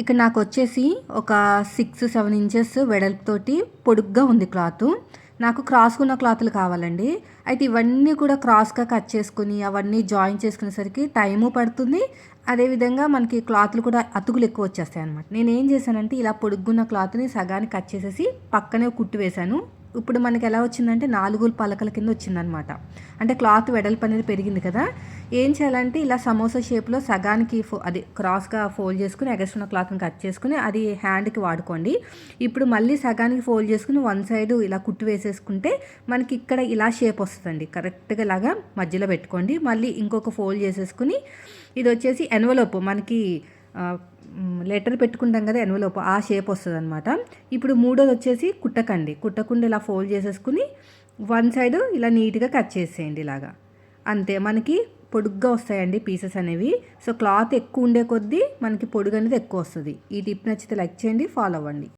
ఇక్కడ నాకు వచ్చేసి ఒక సిక్స్ సెవెన్ ఇంచెస్ వెడల్పుతోటి పొడుగ్గా ఉంది క్లాత్. నాకు క్రాస్కున్న క్లాత్లు కావాలండి. అయితే ఇవన్నీ కూడా క్రాస్గా కట్ చేసుకుని అవన్నీ జాయిన్ చేసుకునేసరికి టైము పడుతుంది. అదేవిధంగా మనకి క్లాత్లు కూడా అతుకులు ఎక్కువ వచ్చేస్తాయి అనమాట నేను ఏం చేశానంటే ఇలా పొడుగున్న క్లాత్ని సగానికి కట్ చేసేసి పక్కనే కుట్టు వేశాను. ఇప్పుడు మనకి ఎలా వచ్చిందంటే నాలుగు పలకల కింద వచ్చిందనమాట. అంటే క్లాత్ వెడల్పు అనేది పెరిగింది కదా. ఏం చేయాలంటే ఇలా సమోసా షేప్లో సగానికి ఫో అది క్రాస్గా ఫోల్డ్ చేసుకుని ఎగస్ట్రున్న క్లాత్ని కట్ చేసుకుని అది హ్యాండ్కి వాడుకోండి. ఇప్పుడు మళ్ళీ సగానికి ఫోల్డ్ చేసుకుని వన్ సైడ్ ఇలా కుట్టు వేసేసుకుంటే మనకి ఇక్కడ ఇలా షేప్ వస్తుందండి. కరెక్ట్గా ఇలాగా మధ్యలో పెట్టుకోండి. మళ్ళీ ఇంకొక ఫోల్డ్ చేసేసుకుని ఇది వచ్చేసి ఎన్వలోప్ మనకి లెటర్ పెట్టుకుంటాం కదా ఎన్వలోపు ఆ షేప్ వస్తుంది అనమాట ఇప్పుడు మూడోది వచ్చేసి కుట్టకండి. కుట్టకుండా ఇలా ఫోల్డ్ చేసేసుకుని వన్ సైడ్ ఇలా నీట్గా కట్ చేసేయండి ఇలాగా. అంతే మనకి పొడుగ్గా వస్తాయండి పీసెస్ అనేవి. సో క్లాత్ ఎక్కువ ఉండే కొద్దీ మనకి పొడుగు అనేది ఎక్కువ వస్తుంది. ఈ టిప్ నచ్చితే లైక్ చేయండి ఫాలో అవ్వండి.